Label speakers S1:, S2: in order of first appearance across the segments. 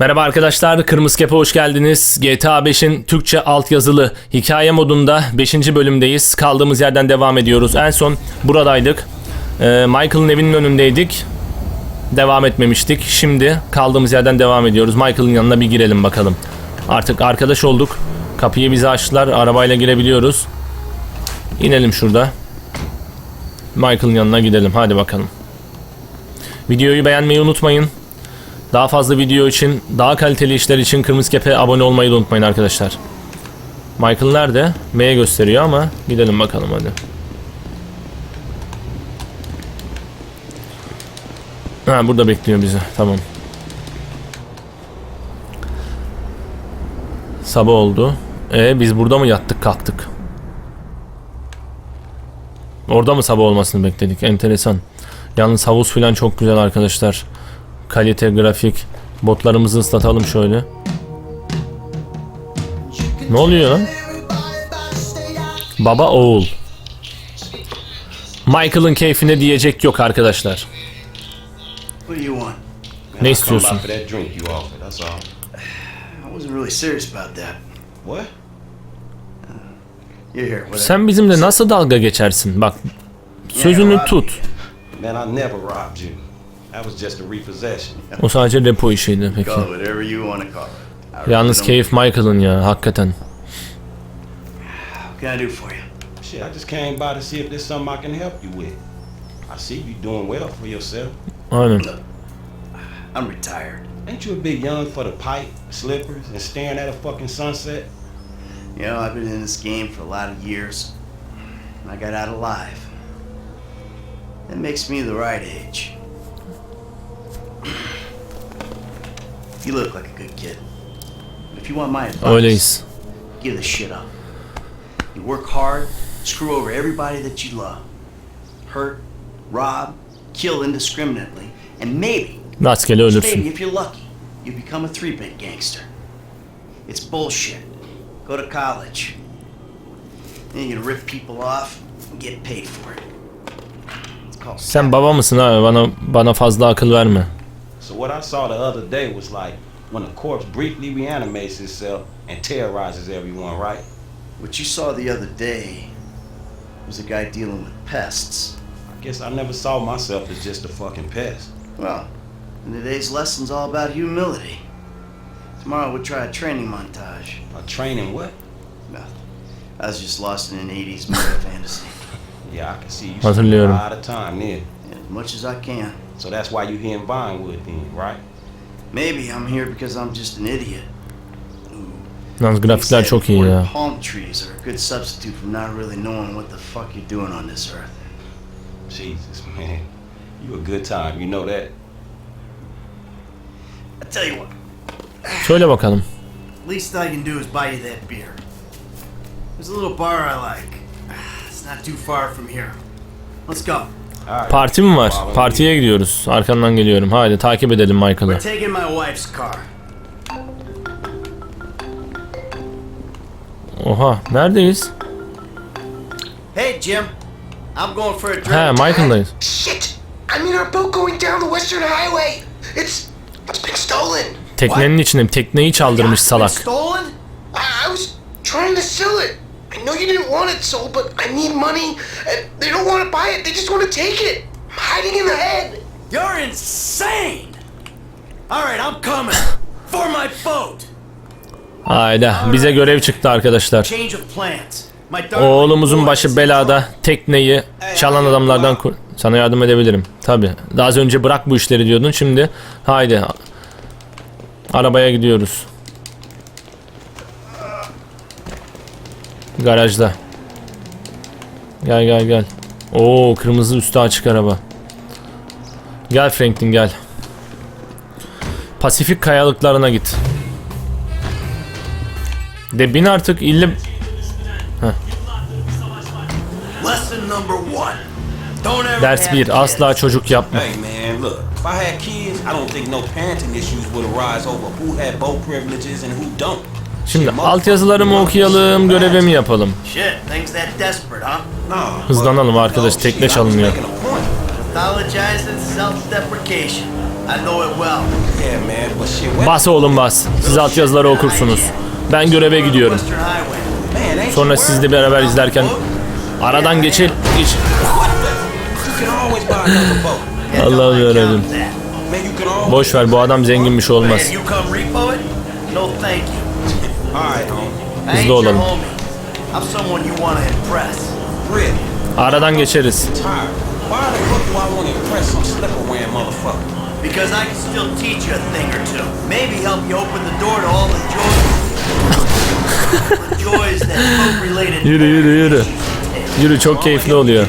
S1: Merhaba arkadaşlar, Kırmızı Kepe hoş geldiniz. GTA 5'in Türkçe altyazılı hikaye modunda 5. bölümdeyiz. Kaldığımız yerden devam ediyoruz. En son buradaydık. Ee, Michael'ın evinin önündeydik. Devam etmemiştik. Şimdi kaldığımız yerden devam ediyoruz. Michael'ın yanına bir girelim bakalım. Artık arkadaş olduk. Kapıyı bize açtılar. Arabayla girebiliyoruz. İnelim şurada. Michael'ın yanına gidelim. Hadi bakalım. Videoyu beğenmeyi unutmayın. Daha fazla video için, daha kaliteli işler için Kırmızı Kepe abone olmayı da unutmayın arkadaşlar. Michael nerede? M'ye gösteriyor ama gidelim bakalım hadi. Ha burada bekliyor bizi. Tamam. Sabah oldu. E biz burada mı yattık kalktık? Orada mı sabah olmasını bekledik? Enteresan. Yalnız havuz falan çok güzel arkadaşlar. Kalite, grafik. Botlarımızı ıslatalım şöyle. Ne oluyor lan? Baba oğul. Michael'ın keyfine diyecek yok arkadaşlar. Ne istiyorsun? Sen bizimle nasıl dalga geçersin? Bak sözünü tut.
S2: Man, I never robbed you. That was just a repossession.
S1: O sadece repo işiydi peki.
S3: Call it whatever you want to call it. I really
S1: Yalnız
S3: don't-
S1: keyif Michael'ın ya hakikaten.
S3: What can I do for you?
S2: Shit, I just came by to see if there's something I can help you with. I see you doing well for yourself.
S1: Aynen.
S3: I'm retired.
S2: Ain't you a bit young for the pipe, slippers, and staring at a fucking sunset?
S3: You know, I've been in this game for a lot of years. And I got out alive. That makes me the right age. You look like a good kid. İf you want my advice,
S1: Öyleyiz.
S3: give this shit up. You work hard, screw over everybody that you love, hurt, rob, kill indiscriminately, and maybe,
S1: Rastgele
S3: just maybe
S1: ölürsün.
S3: if you're lucky, you become a three-bit gangster. It's bullshit. Go to college. Then you're gonna rip people off and get paid for it. It's called
S1: Sen baba mısın abi? Bana bana fazla akıl verme.
S2: So what I saw the other day was like when a corpse briefly reanimates itself and terrorizes everyone, right?
S3: What you saw the other day was a guy dealing with pests.
S2: I guess I never saw myself as just a fucking pest.
S3: Well, and today's lesson's all about humility. Tomorrow we'll try a training montage.
S2: A training what?
S3: Nothing. I was just lost in an 80s movie fantasy.
S2: Yeah, I can see you spend
S1: Hatırlıyorum.
S2: a lot of time there.
S3: As much as I can.
S2: So that's why you're here in Vinewood then, right?
S3: Maybe I'm here because I'm just an idiot.
S1: Yalnız grafikler
S3: They say
S1: çok iyi ya.
S3: Palm trees are a good substitute for not really knowing what the fuck you're doing on this earth.
S2: Jesus, man. You a good time, you know that.
S3: I tell you what,
S1: Söyle bakalım.
S3: least I can do is buy you that beer. There's a little bar I like. Ah, it's not too far from here. Let's go.
S1: Parti mi var? Partiye gidiyoruz. Arkandan geliyorum. Haydi takip edelim Michael'ı. Oha, neredeyiz?
S3: Hey, Jim. I'm going for a drink.
S1: He, Michael'dayız.
S4: Shit! I'm in our boat going down the Western Highway. It's it's been stolen.
S1: Teknenin içinde tekneyi çaldırmış salak.
S3: Stolen?
S4: I, I was trying to sell it. I know you didn't want it sold, but I need money, and they don't want to buy it. They just want to take it. I'm hiding in the head.
S3: You're insane! All right, I'm coming. For my boat.
S1: Hayda, bize görev çıktı arkadaşlar.
S3: Change of plans. My darling
S1: Oğlumuzun başı belada. Tekneyi çalan adamlardan kur- sana yardım edebilirim. Tabi. Daha az önce bırak bu işleri diyordun. Şimdi haydi. Arabaya gidiyoruz. Garajda. Gel gel gel. Oo kırmızı üstü açık araba. Gel Franklin gel. Pasifik kayalıklarına git. De bin artık
S3: ever
S1: Ders
S3: have
S1: 1.
S3: kids.
S1: Asla çocuk yapma.
S2: Hey man, look, if I had kids, I don't think no parenting issues would arise over who had both privileges and who don't.
S1: Şimdi altyazılarımı okuyalım, görevimi yapalım. Hızlanalım arkadaş, tekne çalınıyor. Bas oğlum bas. Siz altyazıları okursunuz. Ben göreve gidiyorum. Sonra
S2: you
S1: sizle beraber izlerken aradan geçil. Geç. Allah'ım yarabbim. Boş ver bu adam zenginmiş olmaz.
S3: İmpress.
S2: Really?
S1: Aradan geçeriz.
S2: Tired. Why the fuck do I want to impress some slipper wearing motherfucker?
S3: Because I can still teach you a thing or two. Maybe help you open the door to all the joys. the joys that folk-related
S1: Yürü, yürü, yürü. Yürü çok keyifli oluyor.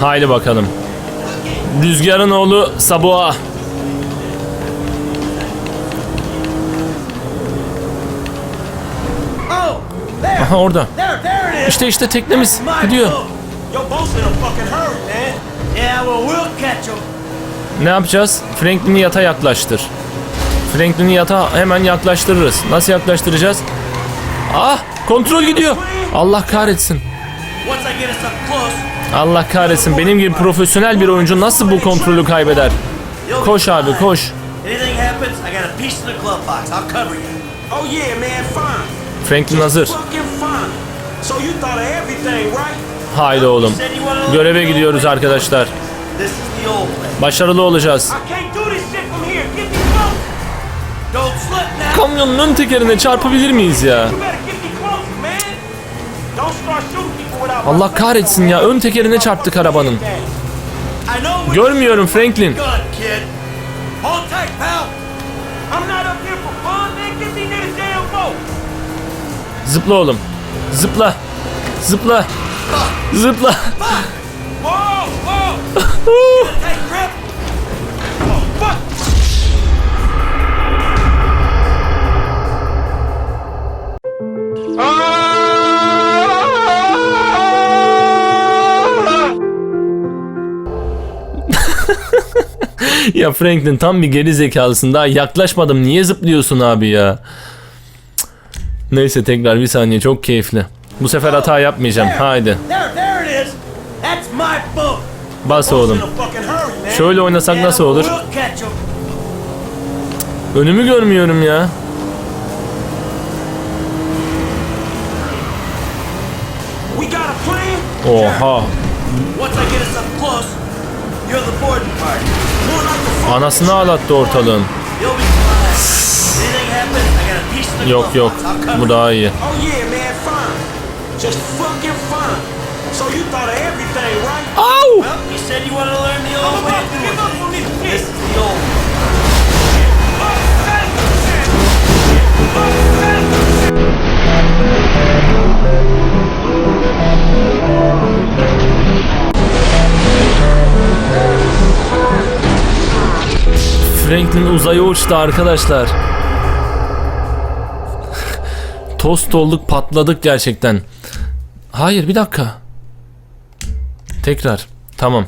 S1: Haydi bakalım. Rüzgarın oğlu Sabuha. Aha orada. İşte işte teknemiz gidiyor. Ne yapacağız? Franklin'i yata yaklaştır. Franklin'i yata hemen yaklaştırırız. Nasıl yaklaştıracağız? Ah! Kontrol gidiyor. Allah kahretsin. Allah kahretsin. Benim gibi profesyonel bir oyuncu nasıl bu kontrolü kaybeder? Koş abi koş.
S3: Anything happens, I got a piece in the glove box. I'll cover you.
S2: Oh yeah, man, fine.
S1: Franklin hazır. Haydi oğlum. Göreve gidiyoruz arkadaşlar. Başarılı olacağız. Kamyonun ön tekerine çarpabilir miyiz ya? Allah kahretsin ya. Ön tekerini çarptık arabanın. Görmüyorum Franklin. Zıpla oğlum. Zıpla. Zıpla. Zıpla. Ya Franklin tam bir geri zekalısın. Daha yaklaşmadım. Niye zıplıyorsun abi ya? Neyse tekrar bir saniye. Çok keyifli. Bu sefer hata yapmayacağım. Haydi. Bas oğlum. Şöyle oynasak nasıl olur? Önümü görmüyorum ya. Oha.
S3: Once I get
S1: Yok yok. Bu daha iyi.
S2: Oh.
S1: Franklin uzaya uçtu arkadaşlar. Tost olduk patladık gerçekten. Hayır bir dakika. Tekrar. Tamam.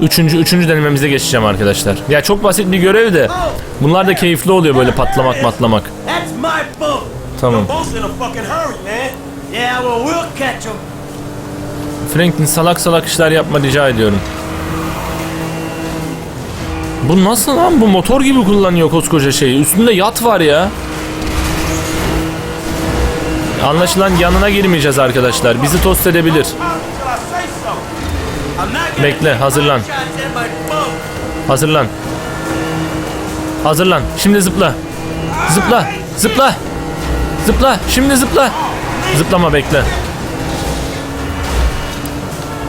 S1: Üçüncü, üçüncü denememize geçeceğim arkadaşlar. Ya çok basit bir görev de. Bunlar da keyifli oluyor böyle patlamak matlamak. Tamam. Franklin salak salak işler yapma rica ediyorum. Bu nasıl lan? Bu motor gibi kullanıyor koskoca şeyi. Üstünde yat var ya. Anlaşılan yanına girmeyeceğiz arkadaşlar. Bizi tost edebilir. Bekle, hazırlan. Hazırlan. Hazırlan. Şimdi zıpla. Zıpla. Zıpla. Zıpla. Şimdi zıpla. Zıplama bekle.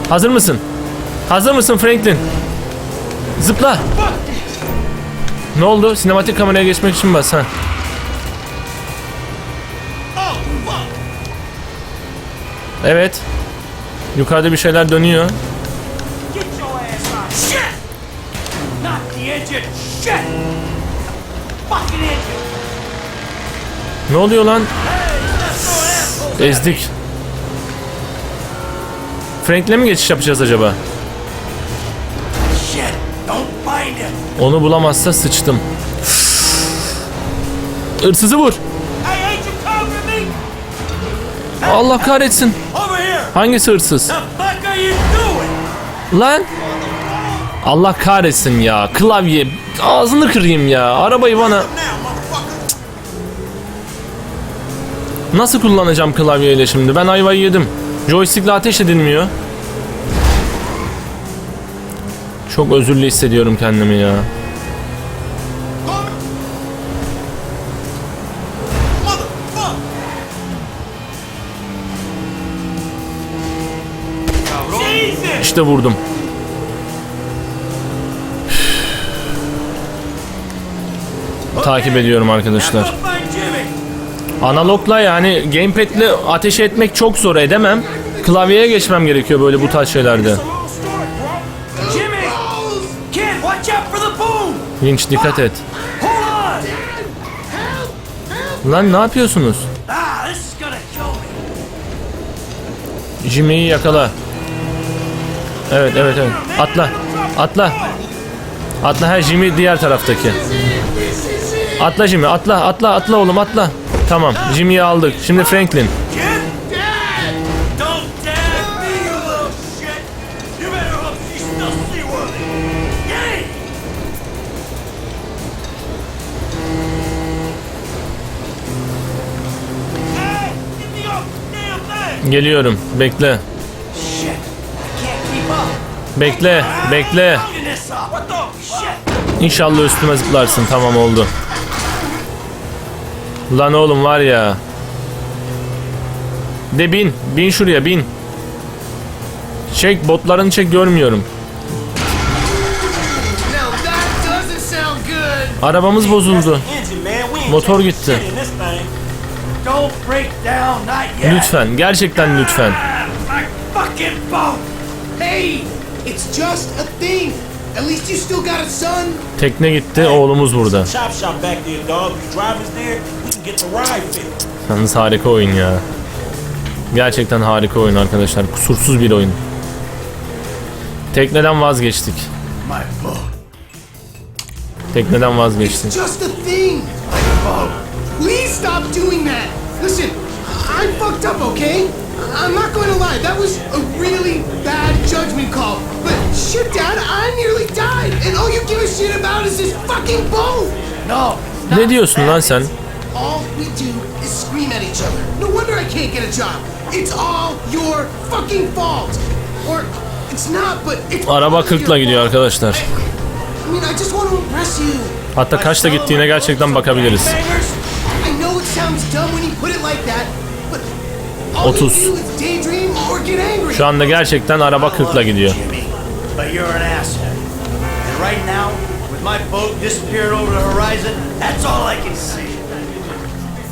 S1: Hazır mısın? Hazır mısın Franklin? Zıpla. Ne oldu? Sinematik kameraya geçmek için bas ha. Evet. Yukarıda bir şeyler dönüyor. Ne oluyor lan? Ezdik. Frank'le mi geçiş yapacağız acaba? Onu bulamazsa sıçtım. Hırsızı vur. Allah kahretsin. Hangisi hırsız? Lan. Allah kahretsin ya. Klavye. Ağzını kırayım ya. Arabayı bana... Nasıl kullanacağım klavyeyle şimdi? Ben ayvayı yedim. Joystick'le ateş edilmiyor. Çok özürlü hissediyorum kendimi ya. İşte vurdum. Takip ediyorum arkadaşlar. Analogla yani gamepad'le ateş etmek çok zor edemem. Klavyeye geçmem gerekiyor böyle bu tarz şeylerde. Lynch dikkat et. Lan ne yapıyorsunuz? Jimmy'yi yakala. Evet evet evet. Atla. Atla. Atla her Jimmy diğer taraftaki. Atla Jimmy atla atla atla oğlum atla. Tamam Jimmy'yi aldık. Şimdi Franklin. Geliyorum. Bekle. Bekle. Bekle. İnşallah üstüme zıplarsın. Tamam oldu. Lan oğlum var ya. De bin. Bin şuraya bin. Çek botlarını çek görmüyorum. Arabamız bozuldu. Motor gitti. Lütfen. Gerçekten lütfen. Tekne gitti. Oğlumuz burada. Yalnız harika oyun ya. Gerçekten harika oyun arkadaşlar. Kusursuz bir oyun. Tekneden vazgeçtik. Tekneden vazgeçtik.
S4: It's just a thing. Please stop doing that. Listen, I fucked up, okay? I'm not going to lie. That was a really
S1: Ne diyorsun lan sen?
S4: All we do is scream at each other. No wonder I can't get a job. It's all your fucking fault. Or it's not, but it's
S1: Araba
S4: all of
S1: 40'la
S4: your
S1: gidiyor arkadaşlar.
S4: I mean, I just want to impress you.
S1: Hatta kaçta gittiğine gerçekten bakabiliriz.
S4: I know it sounds dumb when you put it like that, but all
S1: 30.
S4: you do is daydream or get angry.
S1: Şu anda gerçekten araba 40'la gidiyor.
S3: My boat disappearing over the horizon, that's all I can see.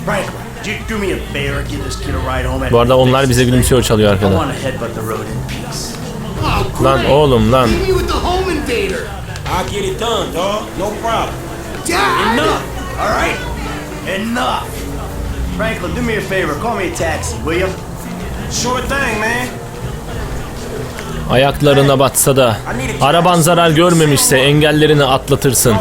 S3: Franklin, would you do me a favor, give this kid a ride home?
S1: Bu arada onlar bize gülümsüyor çalıyor
S3: I
S1: arkada.
S3: want to headbutt the road in peace.
S4: Oh,
S1: Lan oğlum lan.
S4: Leave me with the home invader.
S2: I'll get it done, dog. No problem.
S4: Dad!
S3: Enough, all right? Enough. Franklin, do me a favor, call me a taxi, will you?
S2: Sure thing, man.
S1: Ayaklarına batsa da araban zarar görmemişse engellerini atlatırsın.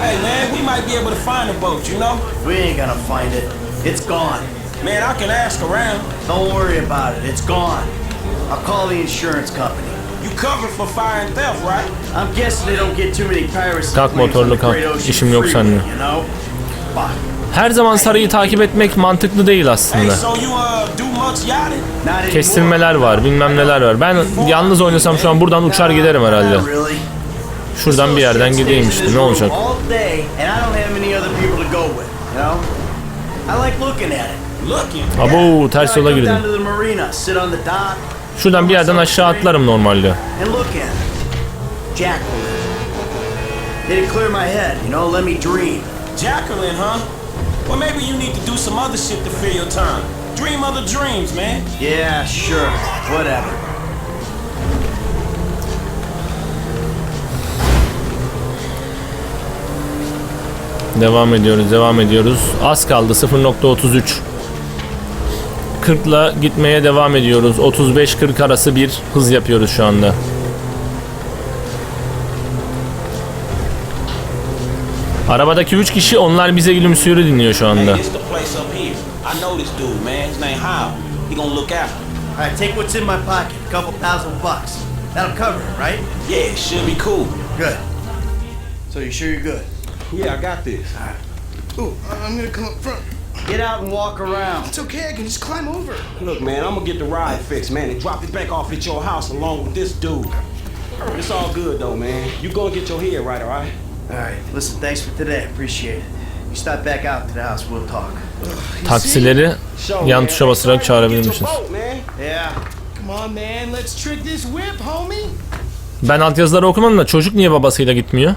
S2: Hey, man, we might be able to find the boat, you know?
S3: We ain't gonna find it. It's gone.
S2: Man, I can ask around.
S3: Don't worry about it, it's gone. I'll call the insurance company.
S2: You covered for fire and theft, right?
S3: I'm guessing they don't get too many piracy
S1: Kalk motorlu kalk. İşim yok seninle.
S3: You know? Fuck.
S1: Her zaman sarayı takip etmek mantıklı değil aslında.
S2: uh.
S1: Kestirmeler var, bilmem neler var. Ben yalnız oynasam şu an buradan uçar giderim herhalde. Şuradan bir yerden gideyim işte ne olacak? Abo ters yola girdim. Şuradan bir yerden aşağı atlarım normalde.
S3: and look at it. Jack It'd clear my head, you know, let me dream.
S2: Jacqueline, huh? Well, maybe you need to do some other shit to fill your time. Dream other dreams, man.
S3: Yeah, sure, whatever.
S1: Devam ediyoruz, devam ediyoruz. Az kaldı 0.33. 40'la gitmeye devam ediyoruz. 35-40 arası bir hız yapıyoruz şu anda. Arabadaki 3 kişi onlar bize gülümsüyoru dinliyor şu anda.
S2: Hey, it's the place up here. I know this dude, man. His name Hal. He gonna look after. me.
S3: All right, take what's in my pocket. A couple thousand bucks. That'll cover it, right?
S2: Yeah, it should be cool.
S3: Good. So you sure you're good?
S2: Yeah, I got this.
S4: Ooh, I'm gonna come up front.
S3: Get out and walk around.
S4: It's okay, I can just climb over.
S2: Look, man, I'm gonna get the ride fixed, man, and drop it back off at your house along with this dude. It's all good though, man. You gonna get your head right, all right?
S3: All right, listen, thanks for today. Appreciate it. You stop back out to the house, we'll talk.
S1: Taksileri yan tuşa basarak çağırabilirmişiz.
S2: boat, man.
S3: Yeah.
S4: Come on, man, let's trick this whip, homie.
S1: Ben altyazıları okumadım da çocuk niye babasıyla gitmiyor?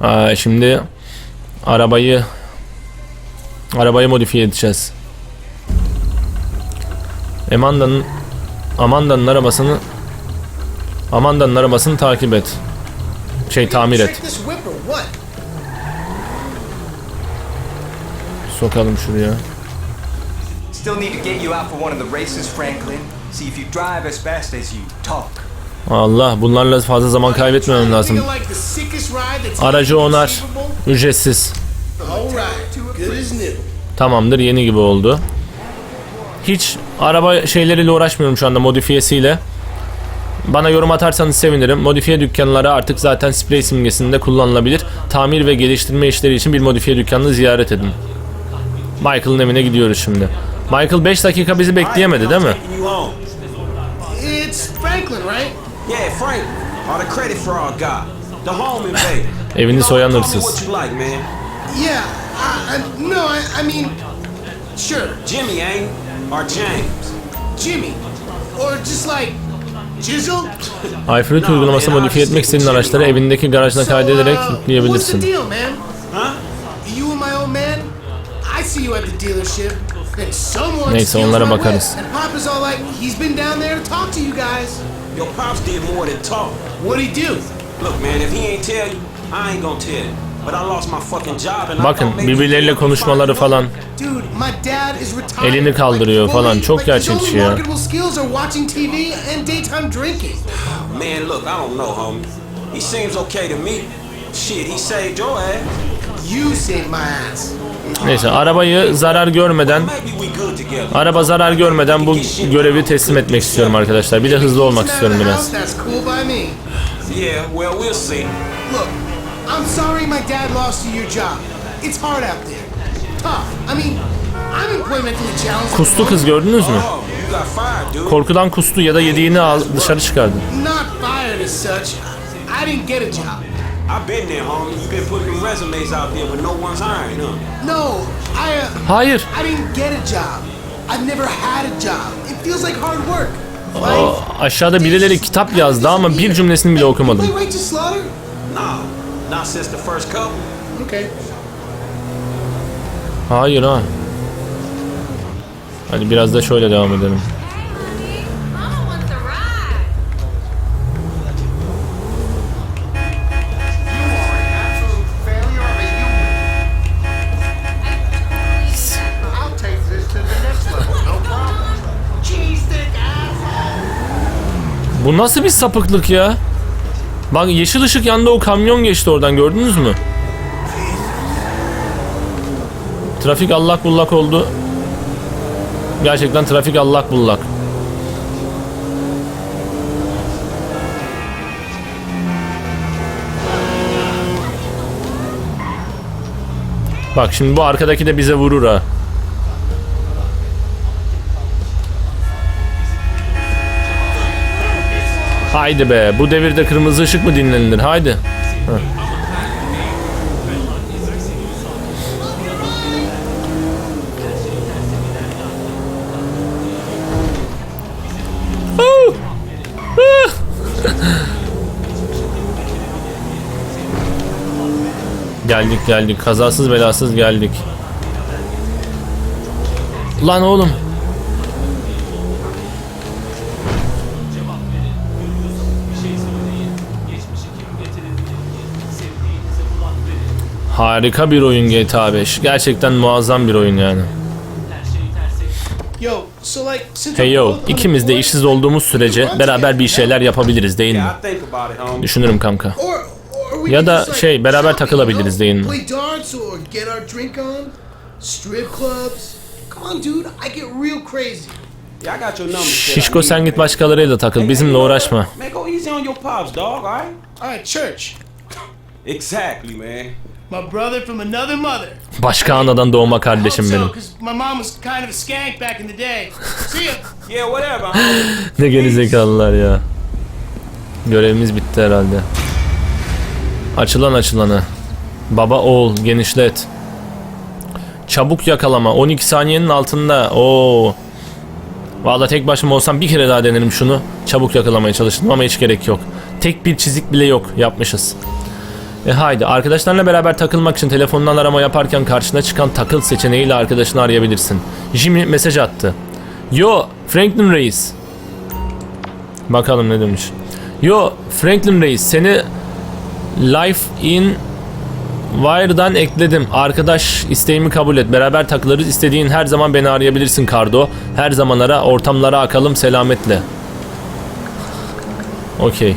S1: Aa, şimdi arabayı arabayı modifiye edeceğiz. Amanda'nın Amanda'nın arabasını Amanda'nın arabasını takip et. Şey tamir et.
S4: this whip or what?
S1: Sokalım şuraya.
S5: Still need to get you out for one of the races, Franklin. See if you drive as fast as you talk.
S1: Allah bunlarla fazla zaman kaybetmemem lazım. Aracı onar. Ücretsiz. Tamamdır yeni gibi oldu. Hiç araba şeyleriyle uğraşmıyorum şu anda modifiyesiyle. Bana yorum atarsanız sevinirim. Modifiye dükkanları artık zaten sprey simgesinde kullanılabilir. Tamir ve geliştirme işleri için bir modifiye dükkanını ziyaret edin. Michael'ın evine gidiyoruz şimdi. Michael 5 dakika bizi bekleyemedi değil mi?
S2: I'm taking you home.
S4: It's Franklin, right?
S2: Yeah, Frank. Or the credit fraud guy. The home invader.
S1: Evini soyan hırsız.
S2: Jimmy? Or James.
S4: Jimmy. Or just like?
S1: iFruit uygulaması modifiye etmek istediğin araçları evindeki garajına kaydederek yükleyebilirsin. Neyse, onlara bakarız.
S2: Your pops did more than talk.
S4: What'd he do?
S2: Look, man, if he ain't tell you, I ain't gonna tell you. But I lost my fucking job and I
S1: Bakın birbirleriyle konuşmaları falan.
S4: Dude, my dad is retired.
S1: Elini kaldırıyor falan. Çok gerçekçi ya.
S2: He seems okay to me. Shit, he saved your ass.
S4: You saved my ass.
S1: Neyse arabayı zarar görmeden. Araba zarar görmeden bu görevi teslim etmek istiyorum arkadaşlar. Bir de hızlı olmak istiyorum biraz.
S4: I'm sorry my dad lost you your job. It's hard out there. Tough. I mean, I'm employmentally challenged.
S1: Kustu kız gördünüz mü?
S2: Oh.
S1: Korkudan kustu ya da yediğini al, dışarı çıkardı.
S4: Not fired as such. I didn't get a job.
S2: I've been there, homie. You've been putting them resumes out there, but no one's hiring, huh?
S4: No, I uh,
S1: Hayır.
S4: I didn't get a job. I've never had a job. It feels like hard work.
S1: O, aşağıda birileri kitap yazdı ama bir cümlesini bile okumadım.
S2: Not since the first couple.
S4: Okay.
S1: Hayır ha. Hadi biraz da şöyle devam edelim.
S6: Mama wants to ride.
S7: failure of a human. I'll take this to the next level, no problem. Cheese stick asshole.
S1: Bu nasıl bir sapıklık ya? Bak yeşil ışık yanında o kamyon geçti oradan gördünüz mü? Trafik allak bullak oldu. Gerçekten trafik allak bullak. Bak şimdi bu arkadaki de bize vurur ha. Haydi be bu devirde kırmızı ışık mı dinlenilir haydi. Heh. Geldik geldik kazasız belasız geldik. Lan oğlum. Harika bir oyun GTA 5. Gerçekten muazzam bir oyun yani. Hey yo, ikimiz de işsiz olduğumuz sürece beraber bir şeyler yapabiliriz değil mi? Düşünürüm kanka. Ya da şey, beraber takılabiliriz değil mi? Şişko sen git başkalarıyla takıl. Bizimle uğraşma.
S2: Exactly, man.
S4: My brother from another mother.
S1: Başka anadan doğma kardeşim benim.
S4: 'cause my mom was kind of a skank back in the day. See ya.
S2: Yeah, whatever. homie.
S1: Ne gerizekalılar ya. Görevimiz bitti herhalde. Açılan açılanı. Baba oğul genişlet. Çabuk yakalama. 12 saniyenin altında. Oo. Vallahi tek başıma olsam bir kere daha denerim şunu. Çabuk yakalamaya çalıştım ama hiç gerek yok. Tek bir çizik bile yok. Yapmışız. E haydi arkadaşlarla beraber takılmak için telefondan arama yaparken karşına çıkan takıl seçeneğiyle arkadaşını arayabilirsin. Jimmy mesaj attı. Yo Franklin Reis. Bakalım ne demiş. Yo Franklin Reis seni Life in Wire'dan ekledim. Arkadaş isteğimi kabul et. Beraber takılırız. İstediğin her zaman beni arayabilirsin Kardo. Her zaman ara. Ortamlara akalım selametle. Okey.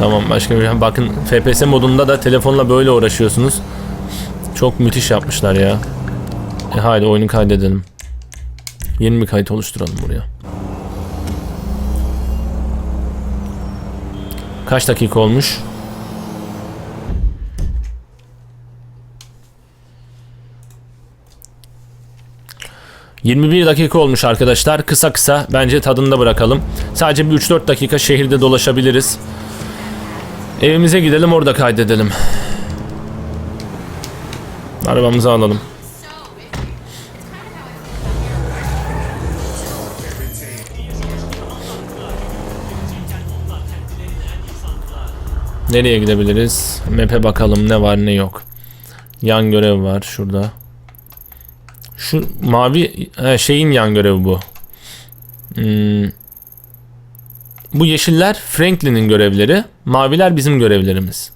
S1: Tamam başka bir şey- Bakın FPS modunda da telefonla böyle uğraşıyorsunuz. Çok müthiş yapmışlar ya. E haydi oyunu kaydedelim. Yeni bir kayıt oluşturalım buraya. Kaç dakika olmuş? ...21 dakika olmuş arkadaşlar. Kısa kısa bence tadında bırakalım. Sadece bir 3-4 dakika şehirde dolaşabiliriz. Evimize gidelim orada kaydedelim. Arabamızı alalım. Nereye gidebiliriz? Map'e bakalım ne var ne yok. Yan görev var şurada. Şu mavi he, şeyin yan görevi bu. Hmm. Bu yeşiller Franklin'in görevleri. Maviler bizim görevlerimiz.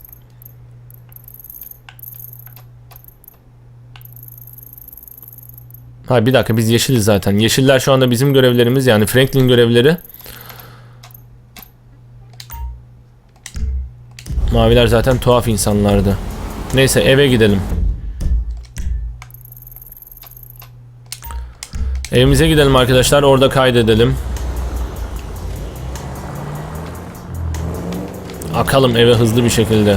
S1: Ha bir dakika biz yeşiliz zaten. Yeşiller şu anda bizim görevlerimiz yani Franklin görevleri. Maviler zaten tuhaf insanlardı. Neyse eve gidelim. Evimize gidelim arkadaşlar. Orada kaydedelim. Akalım eve hızlı bir şekilde.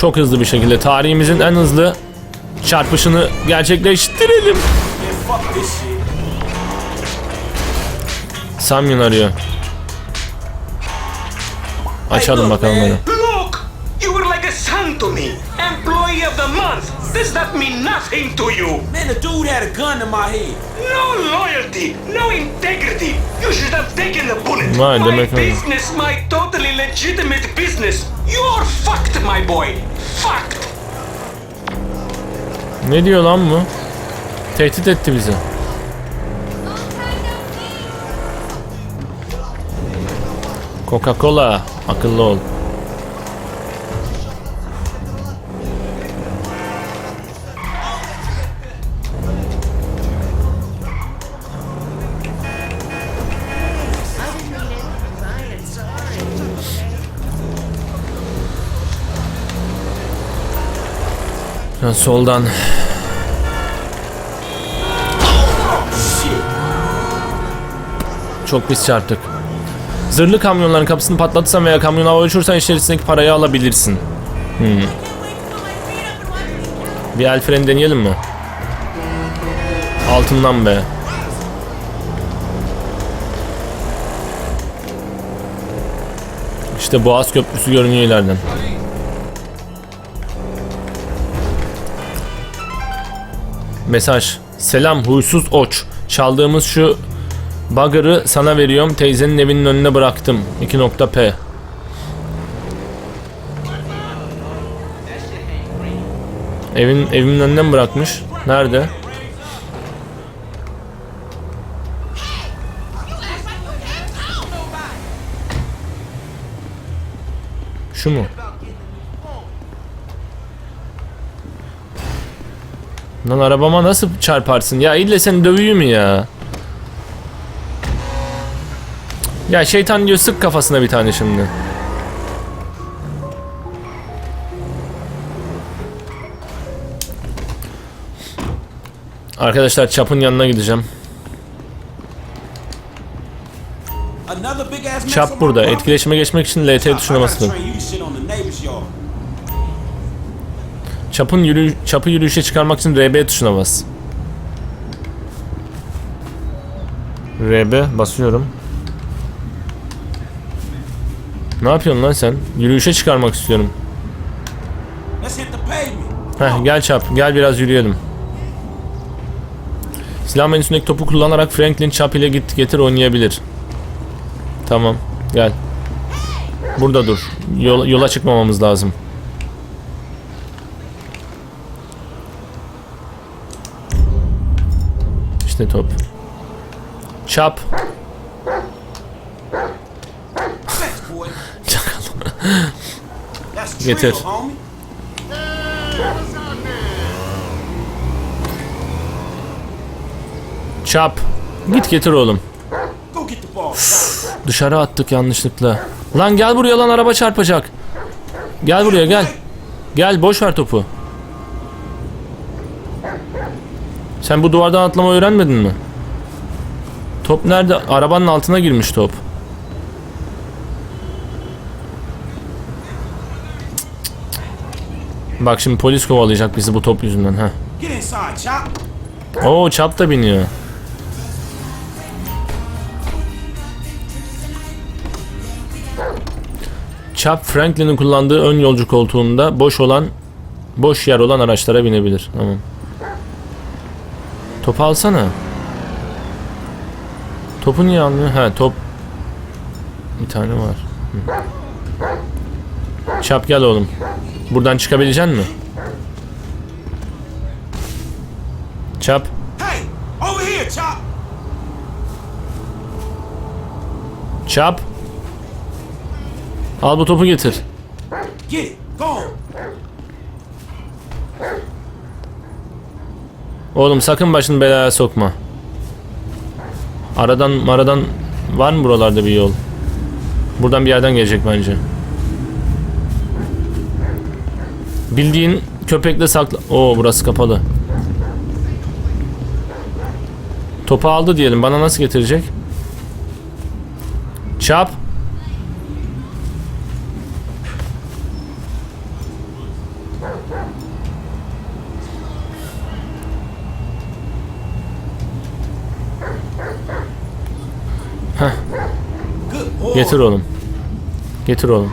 S1: Çok hızlı bir şekilde. Tarihimizin en hızlı çarpışını gerçekleştirelim. Samyun arıyor. Açalım bakalım.
S8: Look! You were like a son to me! Employee of the month! Does that mean nothing to you?
S2: Man, the dude had a gun to my head.
S8: No loyalty! No integrity! You should have taken the bullet!
S1: Vay,
S8: my
S1: demek öyle.
S8: business, my totally legitimate business! You're fucked, my boy! Fucked!
S1: Ne diyor lan bu? Tehdit etti bizi. Coca-Cola. Akıllı ol. Ya soldan. Çok pis çarptık. Zırhlı kamyonların kapısını patlatırsan veya kamyona hava uçursan içerisindeki parayı alabilirsin. Hmm. Bir el freni deneyelim mi? Altından be. İşte Boğaz Köprüsü görünüyor ileriden. Mesaj. Selam huysuz oç. Çaldığımız şu bugger'ı sana veriyorum. Teyzenin evinin önüne bıraktım. 2.p. Evin evimin önüne mi bırakmış? Nerede? Şu mu? Lan arabama nasıl çarparsın? Ya ille seni dövüyor mu ya? Ya şeytan diyor sık kafasına bir tane şimdi. Arkadaşlar çapın yanına gideceğim.
S2: Çap
S1: burada. Etkileşime geçmek için LT tuşuna basın. Chap'ın yürü Chap'ı yürüyüşe çıkarmak için RB tuşuna bas. RB basıyorum. Ne yapıyorsun lan sen? Yürüyüşe çıkarmak istiyorum. Heh gel Chap, gel biraz yürüyelim. Silah menüsündeki topu kullanarak Franklin Chap ile git getir oynayabilir. Tamam, gel. Burada dur. Yol- yola çıkmamamız lazım. İşte top.
S2: That's
S1: Getir. Chap. Git getir oğlum. Dışarı attık yanlışlıkla. Lan gel buraya lan araba çarpacak. Gel buraya gel. Gel boş ver topu. Sen bu duvardan atlamayı öğrenmedin mi? Top nerede? Arabanın altına girmiş top. Bak şimdi polis kovalayacak bizi bu top yüzünden ha. Oo çap da biniyor. Chap Franklin'in kullandığı ön yolcu koltuğunda boş olan boş yer olan araçlara binebilir. Tamam. Topu alsana. Topu niye almıyor? Ha top bir tane var. Hı. Chap gel oğlum. Buradan çıkabilecek mi?
S2: Chop.
S1: Çap. Al bu topu getir.
S2: Get it. Go
S1: Oğlum sakın başını belaya sokma. Aradan maradan var mı buralarda bir yol? Buradan bir yerden gelecek bence. Bildiğin köpekle sakla... Oo burası kapalı. Topu aldı diyelim. Bana nasıl getirecek? Çap. Getir oğlum. Getir oğlum.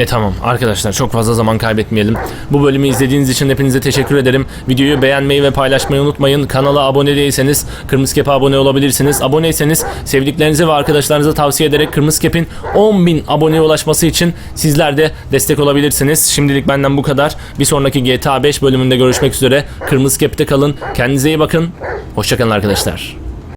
S1: E tamam arkadaşlar çok fazla zaman kaybetmeyelim. Bu bölümü izlediğiniz için hepinize teşekkür ederim. Videoyu beğenmeyi ve paylaşmayı unutmayın. Kanala abone değilseniz Kırmızı Kep'e abone olabilirsiniz. Aboneyseniz sevdiklerinize ve arkadaşlarınıza tavsiye ederek Kırmızı Kep'in 10.000 aboneye ulaşması için sizler de destek olabilirsiniz. Şimdilik benden bu kadar. Bir sonraki GTA 5 bölümünde görüşmek üzere. Kırmızı Kep'te kalın. Kendinize iyi bakın. Hoşçakalın arkadaşlar.